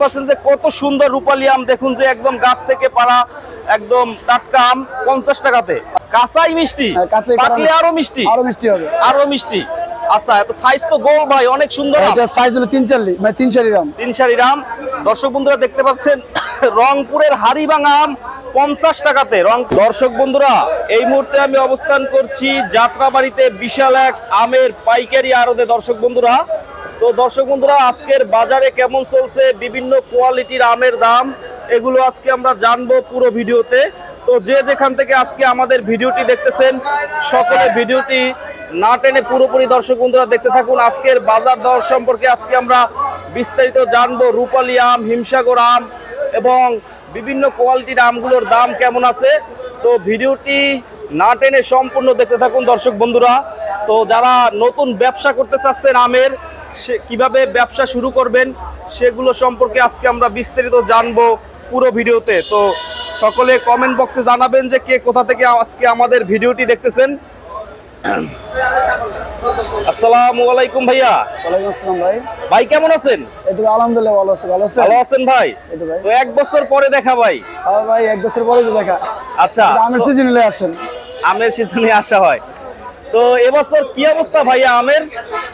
পাচ্ছেন যে কত সুন্দর রূপালি আম। দেখুন যে একদম গাছ থেকে পাড়া একদম টাটকা আম পঞ্চাশ টাকাতে। কাঁচাই মিষ্টি হ্যাঁ, পাকলে আরও মিষ্টি। আরও মিষ্টি হবে। আরও মিষ্টি। আচ্ছা এত সাইজ তো গোল ভাই অনেক সুন্দর আম। এটা সাইজ হলো তিন চাল্লি মানে গ্রাম দর্শক বন্ধুরা দেখতে পাচ্ছেন রংপুরের হাড়িভাঙা আম পঞ্চাশ টাকাতে। রং দর্শক বন্ধুরা এই মুহূর্তে আমি অবস্থান করছি যাত্রাবাড়িতে বিশাল এক আমের পাইকারি আড়তে। দর্শক বন্ধুরা তো দর্শক বন্ধুরা, আজকের বাজারে কেমন চলছে? বিভিন্ন কোয়ালিটির আমের দাম, এগুলো আজকে আমরা জানব পুরো ভিডিওতে। তো যে যেখান থেকে আজকে আমাদের ভিডিওটি দেখতেছেন, সকলে ভিডিওটি না টেনে পুরোপুরি দর্শক বন্ধুরা দেখতে থাকুন। আজকের বাজার দর সম্পর্কে আজকে আমরা বিস্তারিত জানব। রূপালী আম, হিমসাগর আম এবং বিভিন্ন কোয়ালিটির আমগুলোর দাম কেমন আছে? তো ভিডিওটি না টেনে সম্পূর্ণ দেখতে থাকুন দর্শক বন্ধুরা। তো যারা নতুন ব্যবসা করতে চাচ্ছেন আমের সে কীভাবে ব্যবসা শুরু করবেন সেগুলো সম্পর্কে আজকে আমরা বিস্তারিত জানব পুরো ভিডিওতে। তো সকলে কমেন্ট বক্সে জানাবেন যে কে কোথা থেকে আজকে আমাদের ভিডিওটি দেখতেছেন। আসসালামু আলাইকুম ভাইয়া। ওয়ালাইকুম আসসালাম ভাই। ভাই কেমন আছেন? আলহামদুলিল্লাহ ভালো আছে ভালো ভালো আছেন ভাই? ভাই। তো এক বছর পরে দেখা ভাই। আর ভাই এক বছর পরে দেখা। আচ্ছা। আমের সিজন আসেন। আমের সিজনে আসা হয়। তো এবছর কি অবস্থা ভাইয়া আমের?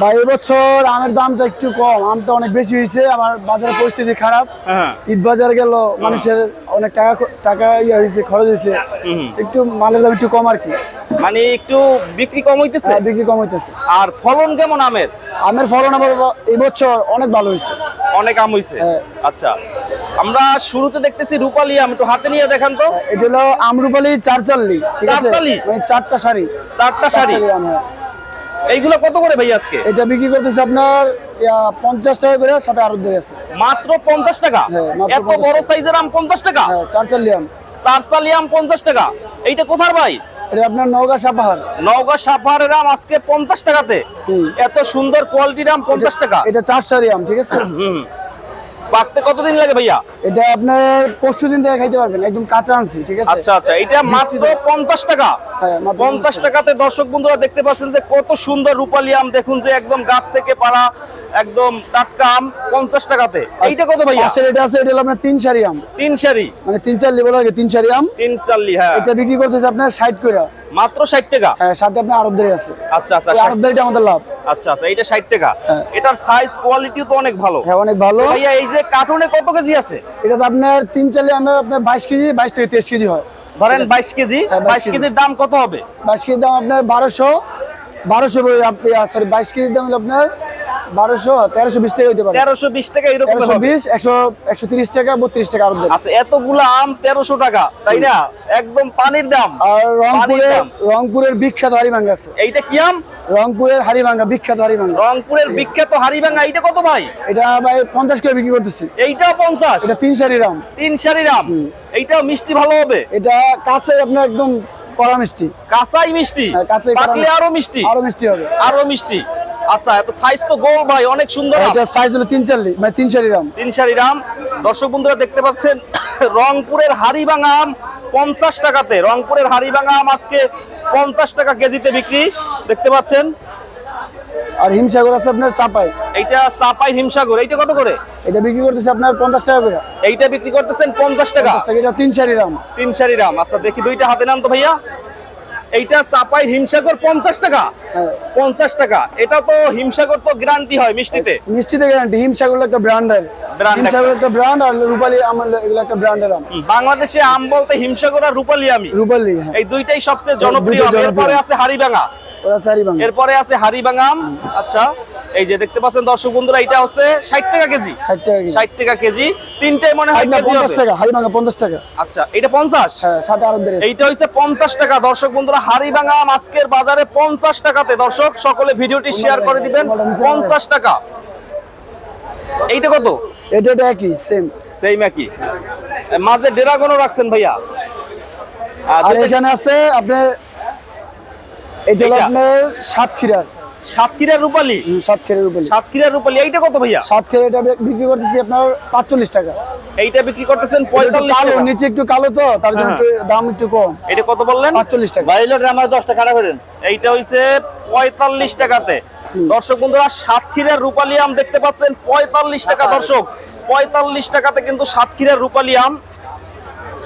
ভাই এবছর আমের দামটা একটু কম আমটা অনেক বেশি হয়েছে আমার বাজারের পরিস্থিতি খারাপ। হ্যাঁ। ঈদ বাজার গেল মানুষের অনেক টাকা টাকা ইয়ে হয়েছে খরচ হয়েছে। একটু মালের দাম একটু কম আর কি। মানে একটু বিক্রি কম হইতেছে? হ্যাঁ, বিক্রি কম হইতেছে। আর ফলন কেমন আমের? আমের ফলন আবার এবছর অনেক ভালো হয়েছে। অনেক আম হইছে? হ্যাঁ। আচ্ছা। আমরা শুরুতে দেখতেছি রূপালী আম একটু হাতে নিয়ে দেখান তো। এটা হলো আমরুপালি চার চাল্লি চারচাল্লি? মানে চারটা শাড়ি। চারটা শাড়ি। এইগুলো কত করে ভাই আজকে? এটা বিক্রি করতেছে আপনার পঞ্চাশ টাকা করে সাথে আরও দিয়ে আছে। মাত্র পঞ্চাশ টাকা? হ্যাঁ, এত বড় সাইজের আম পঞ্চাশ টাকা? হ্যাঁ চার চাল্লি আম। চারসালি আম পঞ্চাশ টাকা। এইটা কোথার ভাই? এটা আপনার নওগাঁ সাপাহার। নওগাঁ সাফারের আম আজকে পঞ্চাশ টাকাতে। এত সুন্দর কোয়ালিটির আম পঞ্চাশ টাকা। এটা চার শাড়ি আম ঠিক আছে? পাকতে কতদিন লাগে ভাইয়া? এটা আপনার পরশু দিন থেকে খাইতে পারবেন একদম কাঁচা আনছি ঠিক আছে? আচ্ছা আচ্ছা এটা মাত্র পঞ্চাশ টাকা। হ্যাঁ, পঞ্চাশ 50 টাকাতে দর্শক বন্ধুরা দেখতে পাচ্ছেন যে কত সুন্দর রূপালী আম। দেখুন যে একদম গাছ থেকে পাড়া একদম টাটকা আম পঞ্চাশ টাকাতে। এইটা কত ভাইয়া? পাশের এটা আছে এটা হলো আপনার তিন শাড়ি আম। তিন সারি। মানে তিন চাল্লি বলা লাগে তিন শাড়ি আম। তিন চাল্লি হ্যাঁ। এটা বিক্রি করতেছে আপনার ষাট করে। মাত্র ষাট টাকা? হ্যাঁ সাথে আপনার আরবদারি আছে। আচ্ছা আচ্ছা এই 60 আরবদারিটা আমাদের লাভ। আচ্ছা আচ্ছা এইটা ষাট টাকা। হ্যাঁ। এটার সাইজ কোয়ালিটিও তো অনেক ভালো। হ্যাঁ অনেক ভালো। ভাইয়া এই যে কার্টুনে কত কেজি আছে? এটা তো আপনার তিন চাল্লি আমরা আপনার বাইশ কেজি বাইশ থেকে তেইশ কেজি হয়। ধরেন বাইশ কেজি। হ্যাঁ, 22 বাইশ কেজির দাম কত হবে? বাইশ কেজির দাম আপনার বারোশো। বারোশো সরি বাইশ কেজির দাম হলো আপনার বারোশো তেরোশো বিশ টাকা হইতে পারে। তেরোশো বিশ টাকা এরকম তেরোশো বিশ একশো একশো তিরিশ টাকা বত্রিশ টাকা আরব আচ্ছা এতগুলা আম তেরোশো টাকা তাই না? একদম পানির দাম। আর রংপুরের। রংপুরের বিখ্যাত হাড়িভাঙ্গা আছে। এইটা কি আম? রংপুরের হাড়িভাঙ্গা বিখ্যাত হাড়িভাঙ্গা রংপুরের বিখ্যাত হাড়িভাঙ্গা এইটা কত ভাই? এটা ভাই পঞ্চাশ কিলো বিক্রি করতেছি। এইটা পঞ্চাশ? এটা তিন সারি রাম তিন সারির আম? এইটাও মিষ্টি ভালো হবে? এটা কাঁচে আপনার একদম কড়া মিষ্টি। কাঁচাই মিষ্টি? হ্যাঁ, কাঁচাই পাকলে। আরও মিষ্টি? আরও মিষ্টি হবে। আরও মিষ্টি। আচ্ছা এত সাইজ তো গোল ভাই অনেক সুন্দর এটা সাইজ হলো তিন চাল্লি মানে তিন সারি রাম। তিন সারি রাম। দর্শক বন্ধুরা দেখতে পাচ্ছেন রংপুরের হাড়িভাঙা আম পঞ্চাশ টাকাতে। রংপুরের হাড়িভাঙা আম আজকে পঞ্চাশ টাকা কেজিতে বিক্রি। দেখতে পাচ্ছেন। আর হিমসাগর আছে আপনার চাপাই। এইটা চাপাই হিমসাগর। এইটা কত করে? এটা বিক্রি করতেছে আপনার পঞ্চাশ টাকা করে। এইটা বিক্রি করতেছেন পঞ্চাশ টাকা। এটা তিন সারি রাম। তিন সারি রাম। আচ্ছা দেখি দুইটা হাতে নাম তো ভাইয়া। এইটা চাপাই হিমসাগর পঞ্চাশ টাকা। হ্যাঁ। পঞ্চাশ টাকা। এটা তো হিমসাগর তো গ্যারান্টি হয় মিষ্টিতে। মিষ্টিতে গ্যারান্টি হিমসাগর একটা ব্র্যান্ডের Brand হিমসাগর একটা ব্র্যান্ড আর রূপালি আমার এগুলো একটা ব্র্যান্ডের আম। বাংলাদেশে আম বলতে হিমসাগর আর রূপালি আমি। রূপালি হ্যাঁ। এই দুইটাই সবচেয়ে জনপ্রিয়। এরপরে আছে হাড়িভাঙা বাংলা এরপরে আছে হাড়িভাঙা আম। আচ্ছা। এই যে দেখতে পাচ্ছেন দর্শক বন্ধুরা এটা হচ্ছে ষাট টাকা কেজি। ষাট টাকা ষাট টাকা কেজি। তিনটাই মনে হয় পঞ্চাশ টাকা হাড়ি ভাঙা পঞ্চাশ টাকা। আচ্ছা এটা পঞ্চাশ? হ্যাঁ সাথে আরও এইটা হচ্ছে পঞ্চাশ টাকা। দর্শক বন্ধুরা হাড়িভাঙা আম আজকের বাজারে পঞ্চাশ টাকাতে। দর্শক সকলে ভিডিওটি শেয়ার করে দিবেন। পঞ্চাশ টাকা। এইটা কত? এটা এটা একই সেম সেই একই। মাঝে ড্রাগনও রাখছেন ভাইয়া। আর এখানে আছে আপনার এটা হলো? আপনার সাতক্ষীরার সাতক্ষীরার রূপালি? হুম, সাতক্ষীরার উপরে সাতক্ষীরার রূপালি। এইটা কত ভাইয়া? সাতক্ষীরা এটা বিক্রি করতেছি আপনার পাঁচচল্লিশ টাকা। এইটা বিক্রি করতেছেন পঁয়তাল্লিশ কালো নিচে একটু কালো তো তার জন্য হ্যাঁ। একটু দাম একটু কম। এটা কত বললেন? পাঁচচল্লিশ টাকা। আমার দশটা খারাপ করেন। এইটা হইছে পঁয়তাল্লিশ টাকাতে। দর্শক বন্ধুরা সাতক্ষীরার রূপালী আম দেখতে পাচ্ছেন। পঁয়তাল্লিশ টাকা দর্শক পঁয়তাল্লিশ টাকাতে কিন্তু সাতক্ষীরার রূপালী আম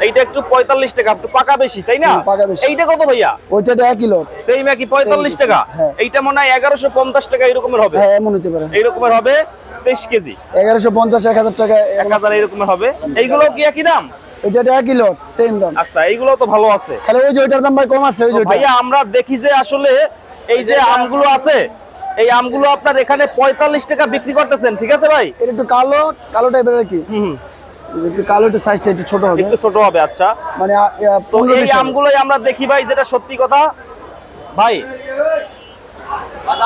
এইটা একটু পঁয়তাল্লিশ টাকা একটু পাকা বেশি তাই না। এইটা কত ভাইয়া? ওইটা এক কিলো সেম একই পঁয়তাল্লিশ Same, টাকা? হ্যাঁ। এইটা মনে হয় এগারোশো পঞ্চাশ টাকা এরকমের হবে। হ্যাঁ এমন হতে পারে। এইরকমের হবে তেইশ কেজি। এগারোশো পঞ্চাশ এক হাজার টাকা এক হাজার এরকমের হবে। এইগুলো কি একই দাম? কিলো সেম দাম। আচ্ছা এইগুলো তো ভালো আছে। তাহলে ওই যে ওইটার দাম ভাই কম আছে ওই যে ভাইয়া আমরা দেখি যে আসলে এই যে আমগুলো আছে এই আমগুলো আপনার এখানে পঁয়তাল্লিশ টাকা বিক্রি করতেছেন ঠিক আছে ভাই? এটা একটু কালো কালো টাইপের কি। হুম। একটু কালো সাইজটা একটু ছোট হবে। একটু ছোট হবে আচ্ছা। মানে তো এই আমগুলোই আমরা দেখি ভাই যেটা সত্যি কথা। ভাই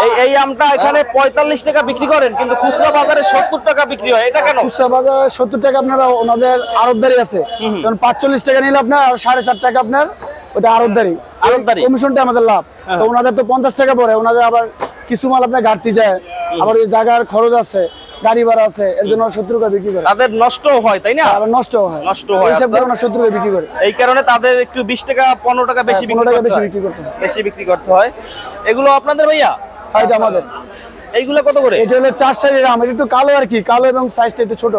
এই এই আমটা এখানে পঁয়তাল্লিশ টাকা বিক্রি করেন কিন্তু খুচরা বাজারে সত্তর টাকা বিক্রি হয়। এটা কেন? খুচরা বাজারে সত্তর টাকা আপনারা ওনাদের আড়তদারি আছে। যেমন পাঁচচল্লিশ টাকা নিলে আপনার আর সাড়ে চার টাকা আপনার ওটা আড়তদারি। আড়তদারি। কমিশনটা আমাদের লাভ। তো ওনাদের তো পঞ্চাশ টাকা পড়ে ওনাদের আবার কিছু মাল আপনার ঘাটতি যায়। আবার ওই জায়গার খরচ আছে। গাড়ি ভাড়া আছে এর জন্য সত্তর টাকা বিক্রি করে। তাদের নষ্ট হয় তাই না? আবার নষ্ট হয়। নষ্ট হয়, এইসব কারণে আচ্ছা। সত্তর টাকা বিক্রি করে। এই কারণে তাদের একটু বিশ টাকা পনেরো টাকা বেশি হ্যাঁ, বিক্রি করতে বেশি বিক্রি করতে হয়। বেশি বিক্রি করতে হয়। এগুলো আপনাদের ভাইয়া? আর আমাদের। এইগুলো কত করে? এটা হলো চার সাইজের আম এটা একটু কালো আর কি কালো এবং সাইজটা একটু ছোট।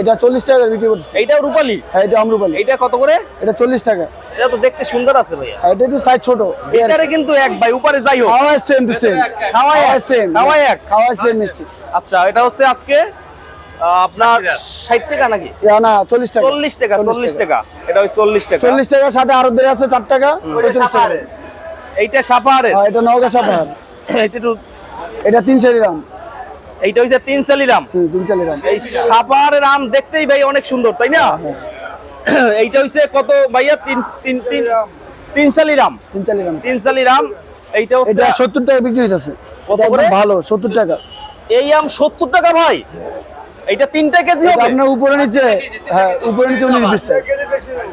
এটা চল্লিশ টাকা বিক্রি করতেছে। এইটাও রূপালি? হ্যাঁ এটা আমরুপালি এইটা কত করে? এটা চল্লিশ টাকা। এটা তো দেখতে সুন্দর আছে ভাইয়া। আর এটা একটু সাইজ ছোট। এটারে কিন্তু এক ভাই উপরে যাই হোক। খাওয়া সেম টু সেম খাওয়া সেম খাওয়া এক। খাওয়া সেম মিষ্টি। আচ্ছা এটা হচ্ছে আজকে আপনার ষাট টাকা। নাকি? না চল্লিশ টাকা। চল্লিশ টাকা চল্লিশ টাকা। এটা ওই চল্লিশ টাকা। চল্লিশ টাকার সাথে আরও দেরি আছে চার টাকা। চল্লিশ টাকা। এইটা সাপাহারের? আর এটা নওগাঁ সাপাহার। একটু এটা তিন চারি রাম। এইটা হইছে তিন চালি রাম। তিন চালি রাম। এই সাপার রাম দেখতেই ভাই অনেক সুন্দর তাই না? এইটা হইছে কত ভাইয়া? তিন তিন তিন তিন চালি রাম। তিন চালি রাম। তিন চালি রাম। এইটা এটা সত্তর টাকা বিক্রি হইতেছে। কত করে? ভালো সত্তর টাকা। এই আম সত্তর টাকা ভাই? এইটা তিনটা কেজি হবে? আপনার উপরে নিচে হ্যাঁ উপরে নিচে উনিশ বিশ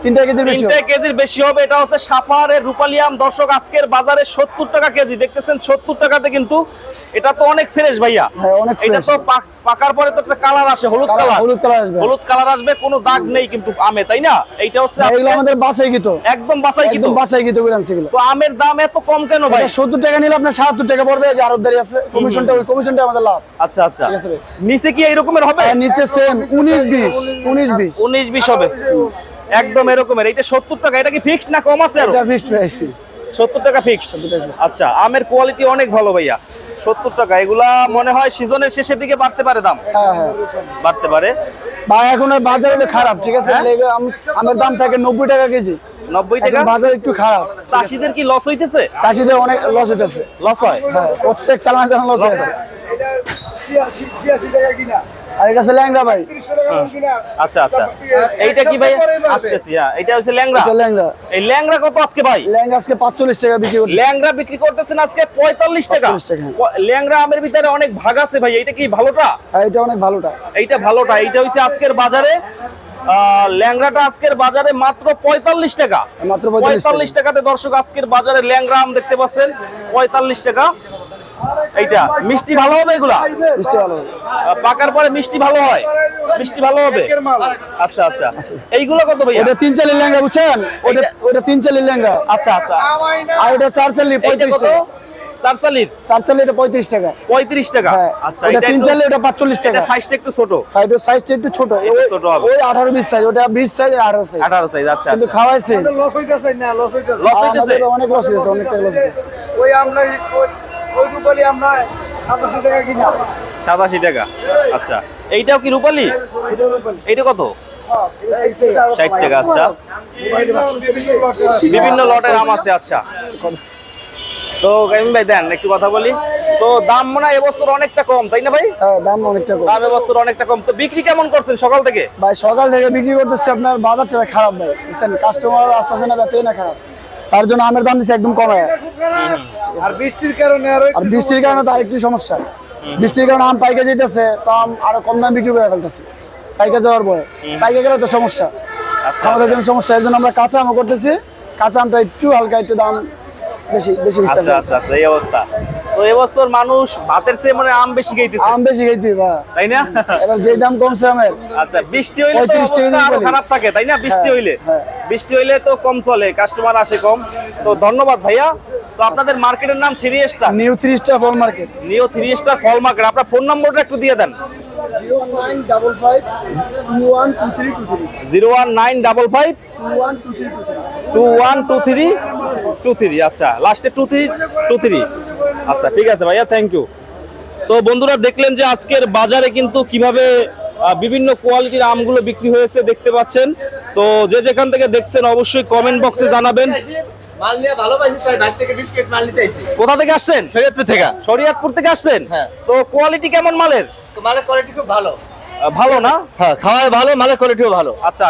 তিনটা কেজির বেশি তিনটা কেজির বেশি হবে। এটা হচ্ছে সাপাহারের রূপালী আম দর্শক আজকের বাজারে সত্তর টাকা কেজি দেখতেছেন সত্তর টাকাতে কিন্তু এটা তো অনেক ফ্রেশ ভাইয়া। হ্যাঁ, অনেক এটা তো পাকার পরে তো একটা কালার আসে হলুদ কালার- হলুদ কালার আসবে। হলুদ কালার আসবে কোনো দাগ নেই কিন্তু আমে তাই না? এইটা হচ্ছে এগুলো আমাদের বাসায় গিত একদম বাসাই গিত করে আনছে তো আমের দাম এত কম কেন ভাই? এটা সত্তর টাকা নিলে আপনার সাতাত্তর টাকা পড়বে যে আরবদারি আছে কমিশনটা ওই কমিশনটা আমাদের লাভ। আচ্ছা আচ্ছা। ঠিক আছে নিচে কি এরকমের হবে? আর নিচে সেম উনিশ বিশ উনিশ বিশ। উনিশ বিশ হবে। একদম এরকমের এটা সত্তর টাকা এটা কি ফিক্সড না কম আছে আরও? এটা ফিক্সড প্রাইস সত্তর টাকা ফিক্সড আচ্ছা আমের কোয়ালিটি অনেক ভালো ভাইয়া। সত্তর টাকা এগুলা মনে হয় সিজনের শেষের দিকে বাড়তে পারে দাম? হ্যাঁ হ্যাঁ। বাড়তে পারে। বা এখন বাজার হলে খারাপ ঠিক আছে? হ্যাঁ? আম- আমের দাম থাকে নব্বই টাকা কেজি। নব্বই টাকা? বাজার একটু খারাপ চাষিদের কি লস হইতেছে? চাষিদের অনেক লস হইতেছে। লস হয়? হ্যাঁ প্রত্যেক চালান চালান লস হয়েছে এটা ছিয়াশি ছিয়াশি টাকা কিনা? আর এটা হচ্ছে ল্যাংড়া ভাই। কিনা আচ্ছা আচ্ছা। এইটা কি ভাই। আসতেছি হ্যাঁ। এটা হচ্ছে ল্যাংড়া। ল্যাংড়া। এই ল্যাংড়া কত আজকে ভাই? ল্যাংড়া আজকে পাঁচচল্লিশ টাকা বিক্রি করছে ল্যাংড়া বিক্রি করতেছেন আজকে পঁয়তাল্লিশ টাকা। 45 টাকা। ল্যাংড়া আমের ভিতরে অনেক ভাগ আছে ভাই। এটা কি ভালোটা? এটা অনেক ভালোটা। এইটা ভালোটা। এইটা হচ্ছে আজকের বাজারে আহ, ল্যাংড়াটা আজকের বাজারে মাত্র পঁয়তাল্লিশ টাকা। মাত্র 45 পঁয়তাল্লিশ টাকাতে দর্শক আজকের বাজারে ল্যাংড়া আম দেখতে পাচ্ছেন। পঁয়তাল্লিশ টাকা। এইটা মিষ্টি ভালো হবে এগুলা? মিষ্টি ভালো পাকার পরে মিষ্টি ভালো হয়? মিষ্টি ভালো হবে? আচ্ছা আচ্ছা। এইগুলো কত ভাইয়া? ওটা তিন চালির ল্যাংড়া বুঝছেন? ওটা ওটা তিন চালির ল্যাংড়া। আচ্ছা আচ্ছা। আর এটা চার চালি পঁয়ত্রিশ। চার চালি এটা পঁয়ত্রিশ টাকা। পঁয়ত্রিশ টাকা? হ্যাঁ। আচ্ছা এটা তিন চালি ওটা পাঁচচল্লিশ টাকা। এটা সাইজটা একটু ছোট। আর এটা সাইজটা একটু ছোট। ওই- ছোট হবে। ওই আঠারো বিশ সাইজ ওটা বিশ সাইজ আর আঠারো সাইজ আঠারো সাইজ আচ্ছা কিন্তু আচ্ছা। খাওয়াইছে। লস হইতেছে না লস হইতেছে। লস হইতেছে? অনেক লস অনেকটা লস ওই আমরা ওই- রূপালি আমরা সাতাশি টাকা কিনা। সাতাশি টাকা। আচ্ছা এইটাও কি রূপালি? এইটা কত? ষাট টাকা আচ্ছা। বিভিন্ন লটের আম আছে আচ্ছা। তো গাইমিন ভাই দেন একটু কথা বলি। তো দাম মনে হয় এবছর অনেকটা কম তাই না ভাই? হ্যাঁ দাম অনেকটা কম। দাম এবছর অনেকটা কম। তো বিক্রি কেমন করছেন সকাল থেকে? ভাই সকাল থেকে বিক্রি করতেছে আপনার বাজারটা খারাপ ভাই। বুঝছেন কাস্টমার আসতেছে না বেচে না খারাপ। তার জন্য আমের দাম দিচ্ছে একদম কমে। আর বৃষ্টির কারণে আর বৃষ্টির কারণে তো আরেকটু সমস্যা। বৃষ্টির কারণে আম পাইকে যেতেছে তো আম আরও কম দাম বিক্রি করে ফেলতেছে। পাইকে যাওয়ার পরে। পাইকে গেলে তো সমস্যা। আচ্ছা আমাদের জন্য সমস্যা এর জন্য আমরা কাঁচা আমও করতেছি। কাঁচা আমটা একটু হালকা একটু দাম বেশি বেশি আচ্ছা আচ্ছা আচ্ছা এই অবস্থা। তো এবছর মানুষ ভাতের চেয়ে মানে আম বেশি খাইতেছে। আম বেশি খাইতে তাই না? এবার যে দাম কমছে আমের। আচ্ছা বৃষ্টি হইলে তো অবস্থা আরও খারাপ থাকে তাই না? বৃষ্টি হ্যাঁ, হইলে। হ্যাঁ। বৃষ্টি হইলে তো কম চলে কাস্টমার আসে কম। তো ধন্যবাদ ভাইয়া। তো আপনাদের মার্কেটের নাম three star new three star ফল মার্কেট নিও থ্রি স্টার ফল মার্কেট আপনার ফোন নম্বরটা একটু দিয়ে দেন। Zero one nine double five two one two three two three আচ্ছা লাস্টে টু থ্রি টু থ্রি আচ্ছা ঠিক আছে ভাইয়া থ্যাংক ইউ তো বন্ধুরা দেখলেন যে আজকের বাজারে কিন্তু কীভাবে বিভিন্ন কোয়ালিটির আমগুলো বিক্রি হয়েছে দেখতে পাচ্ছেন। তো যে যেখান থেকে দেখছেন অবশ্যই কমেন্ট বক্সে জানাবেন। মাল নিয়ে ভালো পাইছি তাই বাড়ি থেকে বিস্কিট মাল নিতে আইছি। কোথা থেকে আসছেন? শরীয়তপুর থেকে। শরীয়তপুর থেকে আসছেন? হ্যাঁ। তো কোয়ালিটি কেমন মালের? তো মালের কোয়ালিটি খুব ভালো। ভালো না? হ্যাঁ খাওয়ায় ভালো মালের কোয়ালিটিও ভালো। আচ্ছা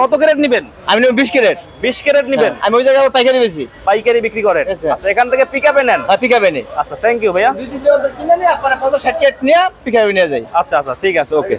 কত ক্যারেট নেবেন? আমি নেব বিশ ক্যারেট বিশ ক্যারেট নেবেন? আমি ওই জায়গায় পাইকারি বেশি পাইকারি বিক্রি করেন? sir. আচ্ছা এখান থেকে পিক আপে নেন? হ্যাঁ পিকাবে নেই। আচ্ছা থ্যাংক ইউ ভাইয়া। দুই দিন কিনে নিয়ে আপনারা পঞ্চাশ ষাট ক্যারেট নিয়ে পিকাবে নিয়ে যাই। আচ্ছা আচ্ছা ঠিক আছে ওকে